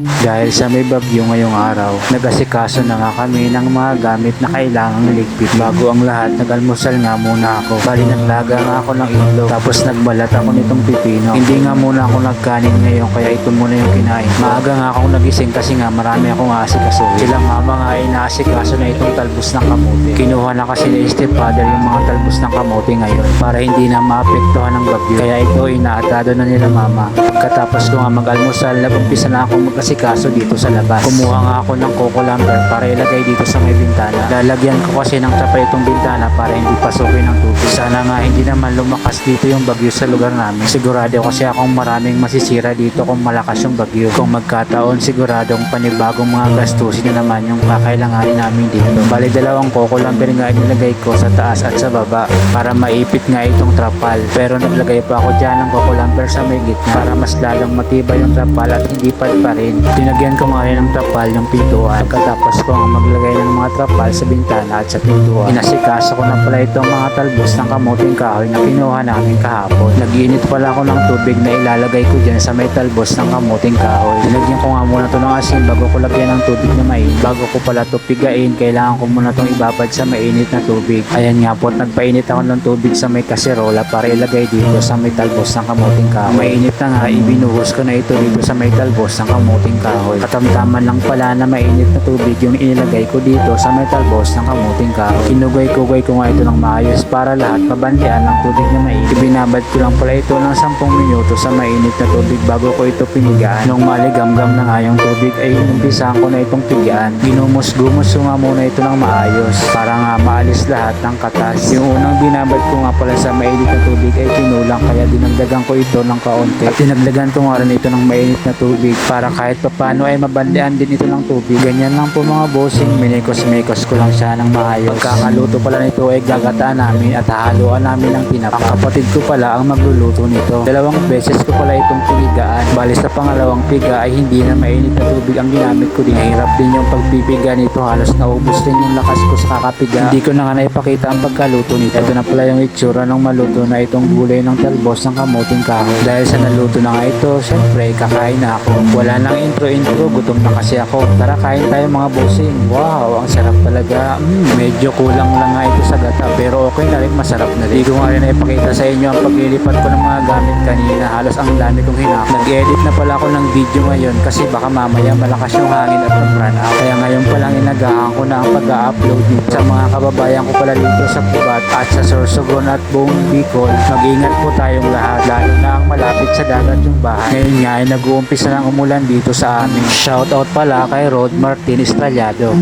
Dahil sa may bagyo ngayong araw, nag-asikaso na nga kami ng mga gamit na kailangang ligpit. Bago ang lahat, nag-almusal nga muna ako. Bali naglaga nga ako ng itlog, tapos nagbalat ako nitong pipino. Hindi nga muna ako nagkanin ngayon, kaya ito muna yung kinain. Maaga nga ako nagising kasi nga marami akong asikaso. Sila mama nga inaasikaso na itong talbos ng kamote. Kinuha na kasi ni stepfather yung mga talbos ng kamote ngayon para hindi na maapektuhan ng bagyo. Kaya ito inaatado na nila mama. Pagkatapos ko nga mag-almusal, nag-umpisa na ako mag-asikaso dito sa labas. Kumuha nga ako ng coco lumber para ilagay dito sa may bintana. Lalagyan ko kasi ng tapa itong bintana para hindi pasukin ng tubig. Sana nga hindi naman lumakas dito yung bagyo sa lugar namin. Sigurado kasi akong maraming masisira dito kung malakas yung bagyo. Kung magkataon, siguradong panibagong mga gastusin na naman yung kakailanganin namin dito. Bali dalawang coco lumber nga inilagay ko sa taas at sa baba para maipit nga itong trapal. Pero naglagay pa ako dyan ng coco lumber sa may gitna para mas lalong matibay yung trapal at hindi pa rin. Tinagyan ko nga ng trapal yung pintuan. Pagkatapos ko nga maglagay ng mga trapal sa bintana at sa pintuan. Inasikaso ko na pala itong mga talbos ng kamuting kahoy na kinuha namin kahapon. Nagiinit pala ako ng tubig na ilalagay ko dyan sa may talbos ng kamuting kahoy. Nilagyan ko nga muna ito ng asin bago ko lagyan ng tubig na mainit. Bago ko pala ito pigain, kailangan ko muna itong ibabad sa mainit na tubig. Ayan nga po, nagpainit ako ng tubig sa may kaserola para ilagay dito sa may talbos ng kamuting kahoy. Mainit na nga, ibinuhos ko na ito dito sa may talbos ng kamuting kahoy. Katamtaman lang pala na mainit na tubig yung inilagay ko dito sa may talbos ng kamuting kahoy. Kinugay-kugay ko nga ito ng maayos para lahat mabandian ng tubig na mainit. Ibinabad ko lang pala ito ng 10 minuto sa mainit na tubig bago ko ito pinigaan. Nung maligamgam na nga yung tubig ay inumpisahan ko na itong pigaan. Ginumos-gumos ko nga muna ito ng maayos para nga maalis lahat ng katas. Yung unang binabad ko nga pala sa mainit na tubig ay kinulang kaya dinagdagan ko ito ng kaunti. At dinagdagan ko nga rin ito ng mainit na tubig para kahit papano ay mabandian din ito ng tubig. Ganyan lang po mga bossing, minikos-mikos ko lang siya ng maayos. Pagkakaluto pala nito ay gagataan namin at hahaluan namin ng tinapa. Ang kapatid ko pala ang magluluto nito. Dalawang beses ko pala itong pinigaan. Bali sa pangalawang piga ay hindi na mainit na tubig ang ginamit ko din. Nahirap din yung pagpipiga nito. Halos naubos din yung lakas ko sa kakapiga. Hindi ko na nga naipakita ang pagkaluto nito. Ito na pala yung itsura ng maluto na itong gulay ng talbos ng kamuting kahoy. Dahil sa naluto na nga ito, syempre kakain na ako. Wala nang intro-intro, gutom na kasi ako. Tara kain tayo mga bossing. Wow, ang sarap talaga. Mm, medyo kulang lang nga ito sa gata pero okay na rin, masarap na rin. Hindi ko nga rin naipakita sa inyo ang paglilipat ko ng mga gamit kanina. Halos ang dami kong hinak. Nag-edit na pala ako ng video ngayon kasi baka mamaya malakas yung hangin at mag-run. Kaya ngayon pa lang inagahan ko na ang pag-upload nito. Sa mga kababayan ko pala dito sa Pubat at sa Sorsogon at buong Bicol, mag-ingat po tayong lahat. Lalo na ang malapit sa dagat yung bahay. Ngayon nga ay nag-uumpisa ng umulan dito sa amin. Shoutout pala kay Rod Martin Estrellado.